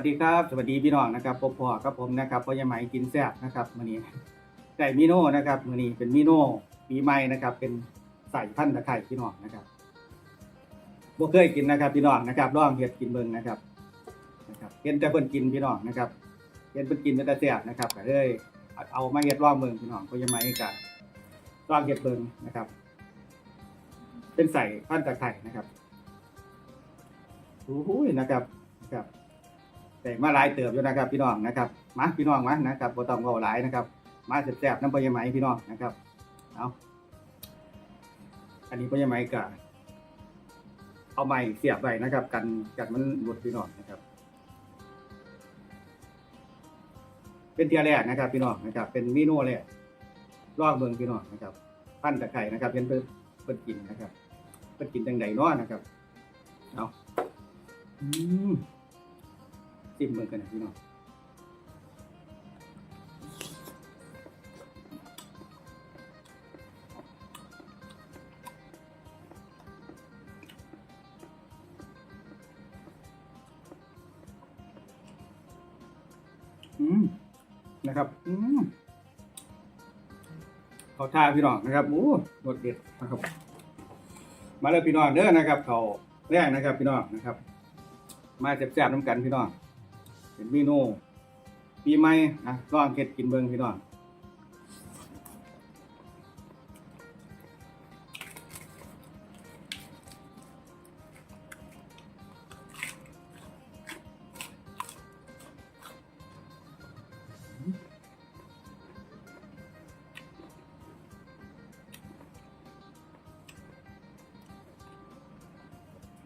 วัสดีครับ สวัสดีพี่น้องนะครับพบพ่อกับผมนะครับพ่อยายไหมกินแซ่บนะครับมื้อนี้ได้มิโน่นะครับมื้อนี้เป็นมิโน่ปีใหม่นะครับ เป็นใส่พันตะไคร้พี่น้องนะครับบ่เคยกินนะครับ พี่น้องนะครับลองเฮ็ดกินเบิ่งนะครับนะครับเห็นแต่เพิ่นกินพี่น้องนะครับเห็นเพิ่นกินเป็นตาแซ่บนะครับก็เลยเอามาเฮ็ดลองเบิ่งพี่น้องพ่อยายไหมก็ลองเฮ็ดเบิ่งนะครับ เป็นใส่พันตะไคร้นะครับโอ้โหนะครับนะครับ แต่มาหลายเติบอยู่นะครับ พี่น้องนะครับมาพี่น้องมานะครับบ่ต้องเว้าหลายนะครับ มาแซ่บๆน้ำปลาไหมพี่น้องนะครับเอาอันนี้ปลาไหมก็เอาไม้เสียบไว้นะครับ กันกันมันหลุดพี่น้องนะครับ เป็นเทียแรกนะครับ พี่น้องนะครับ เป็นเมนูแรกลอกเบิ่งพี่น้องนะครับพันตะไคร้นะครับเพิ่นเพิ่นเพิ่นกินนะครับเพิ่นกินจังไดเนาะนะครับเอาอืม จิ้มมือกันนะพี่น้องอืมนะครับ อืมเขาท่าพี่น้องนะครับโอ้หมดเด็ดนะครับ มาเลยพี่น้องเด้อนะครับ เขาแรกนะครับ พี่น้องนะครับ มาแซ่บๆน้ำกันพี่น้อง เป็นเมนูปีใหม่นะลองเก็ดกินเบิ่งพี่น้อง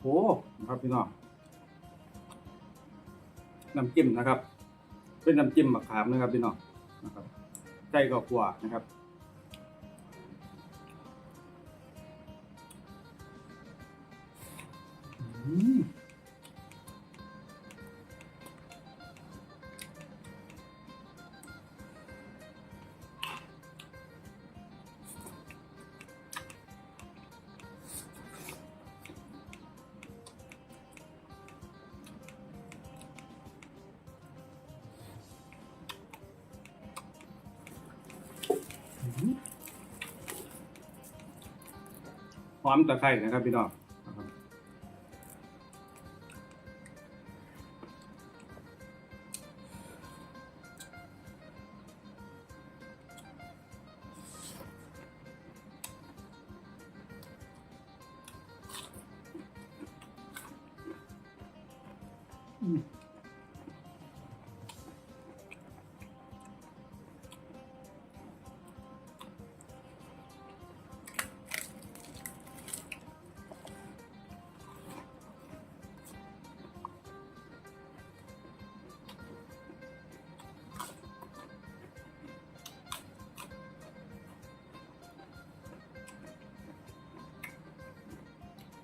โอ้ครับพี่น้อง น้ำจิ้มนะครับ เป็นน้ำจิ้มมะขามนะครับพี่น้องนะครับใจก็กลัวนะครับอืม หอมตะไคร้นะครับพี่น้องอืม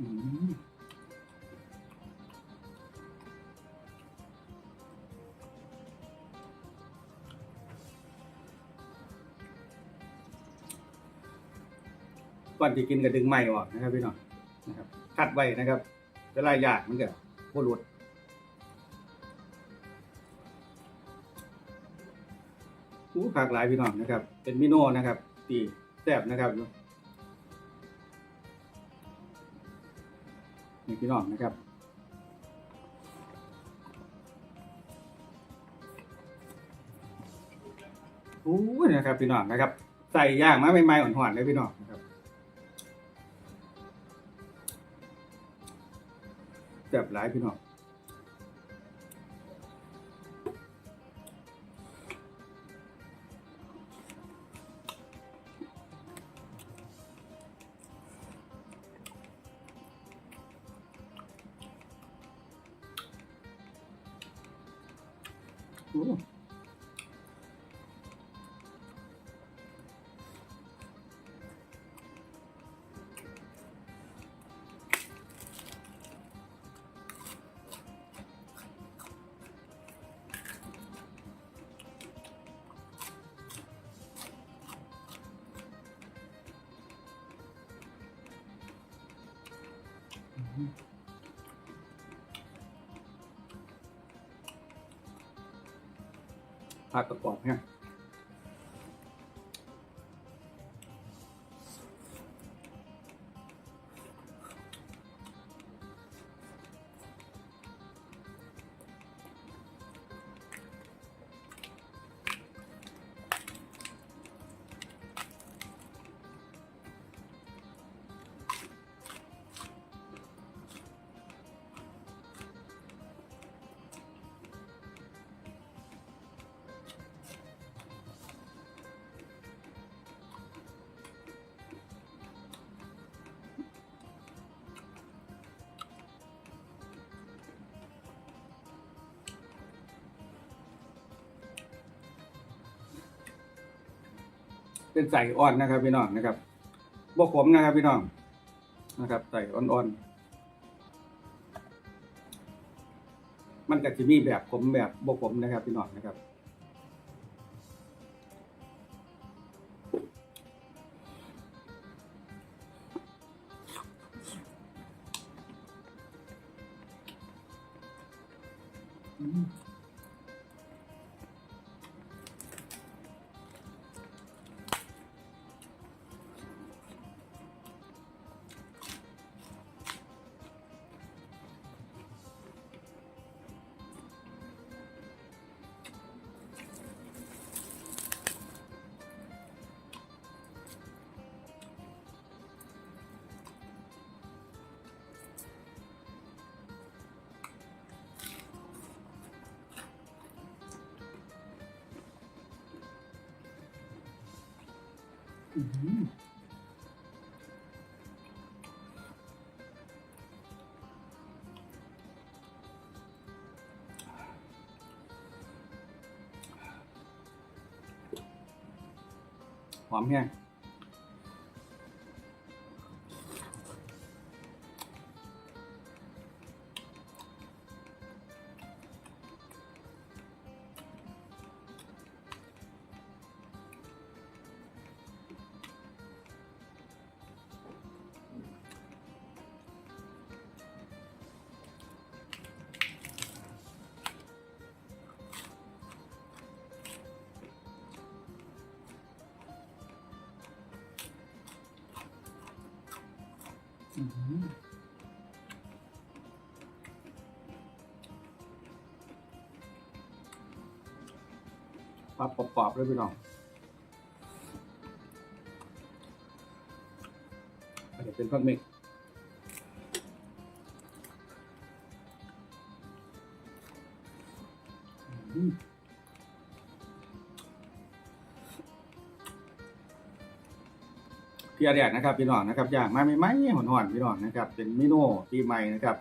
ก่อนที่กินก็ดึงไม้ออกนะครับพี่น้องนะครับคัดไว้นะครับเวลาอยากมันก็บ่หลุดอู้ขากหลายพี่น้องนะครับ เป็นมิโน่นะครับ ตีแซ่บนะครับ นี่พี่น้องนะครับอู้ยนะครับพี่น้องนะครับ ใส่ย่างมาใหม่ๆอ่อนๆเลยพี่น้องนะครับแบบหลายพี่น้อง Cool. Mm-hmm. กกระ เป็นใส่อ่อนนะครับพี่น้องนะครับบวขมนะครับพี่น้องนะครับใส่อ่อนๆ มันก็จะมีแบบขมแบบบวขมนะครับพี่น้องนะครับ อื้อหือหอมแห้ง ปลากรอบๆเลยพี่น้องอันนี้เป็นผักเม็กอื้อ เพียแดดนะครับพี่น้องนะครับอย่างมาไม่ไหมหอนหอนพี่น้องนะครับ เป็นเมนูปีใหม่นะครับ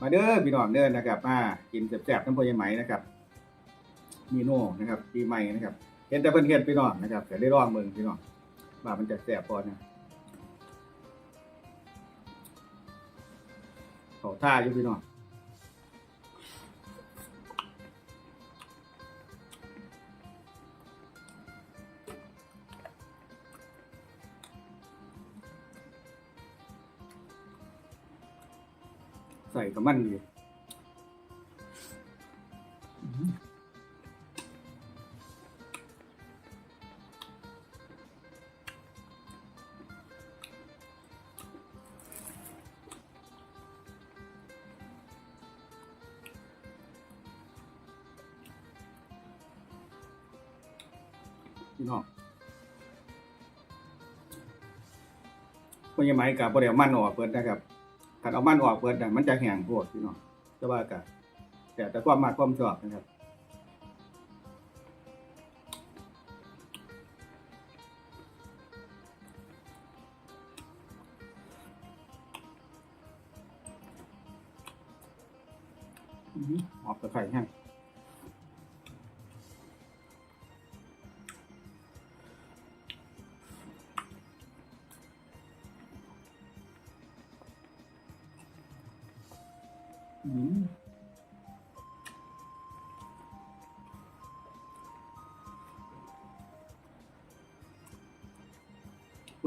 มาเด้อพี่น้องเด้อนะครับมากินแซ่บๆน้ำพยไหมนะครับเมนูนะครับ ปีใหม่นะครับเห็นแต่เพิ่อนเฮ็ดพี่น้องนะครับแต่ได้ลองเมืองพี่น้องว่ามันจะแซ่บพอนะเขาท่าอยู่พี่น้อง ใส่กับมันดีอื้อหือพี่น้องพวกยังไม้กับบ่ได้เอามันออกเปิดนะครับ ถ้าเอามันออกเปิดน่ะมันจะแห้งโพดพี่น้องแต่ว่าก็แต่แต่ความมากความชอบนะครับออหือออกตะไคร้แห้ง ผู้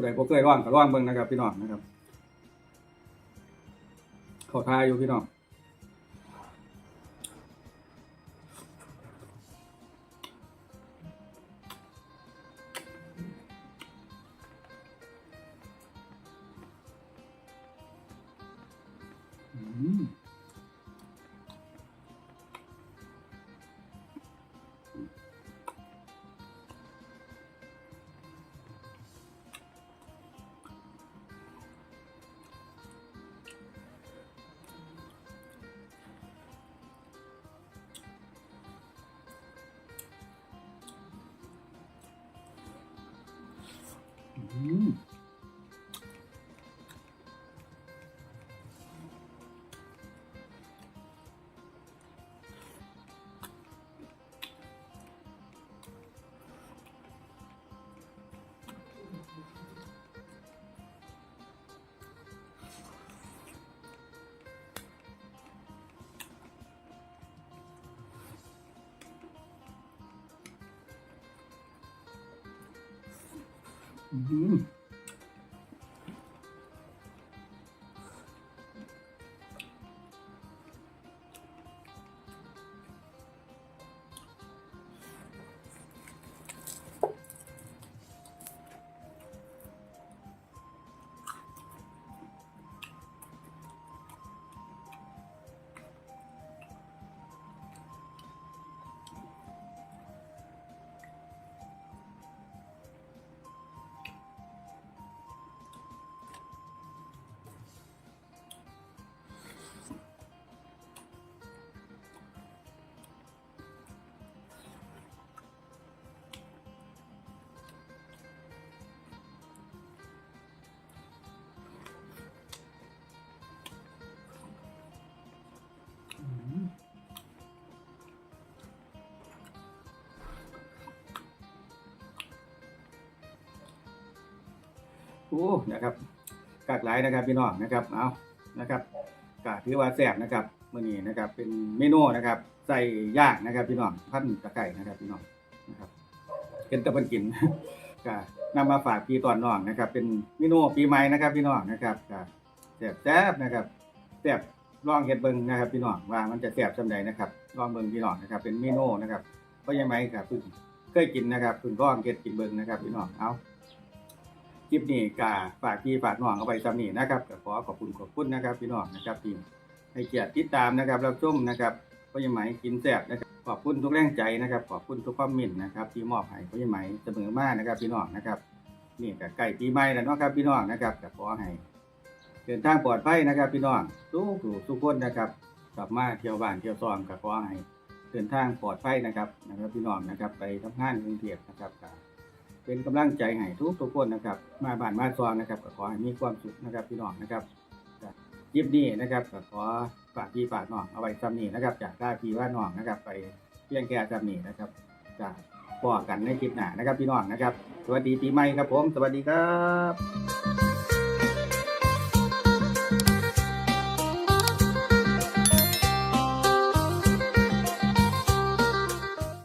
ใดบ่เคยร่องก็ร่องเบิ่งนะครับ พี่น้องนะครับ เข้าทายอยู่พี่น้อง อื อ้นะครับกากหลายนะครับพี่น้องนะครับเอานะครับกาถือว่าแซ่บนะครับมื้อนี้นะครับเป็นเมนูนะครับใส่ย่างนะครับ พี่น้องพันตะไคร้นะครับพี่น้องนะครับเป็นตะเพันกินก็นำมาฝากพี่ตอนน้องนะครับ เป็นเมนูปีใหม่นะครับ พี่น้องนะครับก็แซ่บแซ่บนะครับแซ่บลองเฮ็ดเบิงนะครับ พี่น้องว่ามันจะแซ่บซำใดนะครับลองเบิงพี่น้องนะครับ เป็นเมนูนะครับก็ยังไงครับเพิ่งเคยกินนะครับเพิ่งลองเฮ็ดกินเบิงนะครับ พี่น้องเอา คลิปนี้ก็ฝากพี่ฝากน้องเอาไว้ซ้ำนีนะครับก็ขอขอบคุณขอบคุณนะครับพี่น้องนะครับที่ให้เกียรติติดตามนะครับรับชมนะครับก็ยังไหมกินแซ่บนะครับขอบคุณทุกแรงใจนะครับ ขอบคุณทุกความมินนะครับที่มอบให้ก็ยังไหมเสมอมานะครับพี่น้องนะครับนี่ก็ใกล้ปีใหม่แล้วเนาะครับพี่น้องนะครับก็ขอให้เดินทางปลอดภัยนะครับ พี่น้องทุกทุกทุกคนนะครับกลับมาเที่ยวบ้านเที่ยวซองก็ขอให้เดินทางปลอดภัยนะครับนะครับ พี่น้องนะครับ ไปทำงานกรุงเทพนะครับ เป็นกำลังใจให้ทุกทุกคนนะครับ มาบ้านมาซองนะครับก็ขอให้มีความสุขนะครับพี่น้องนะครับก็คลิปนี้นะครับก็ขอฝากพี่ฝากน้องเอาไว้ซ้ำนี้นะครับ จากได้พี่ว่าน้องนะครับ ไปเพียงแค่ซ้ำนี้นะครับจะพอกันในคลิปหน้านะครับ พี่น้องนะครับ สวัสดีปีใหม่ครับผม สวัสดีครับ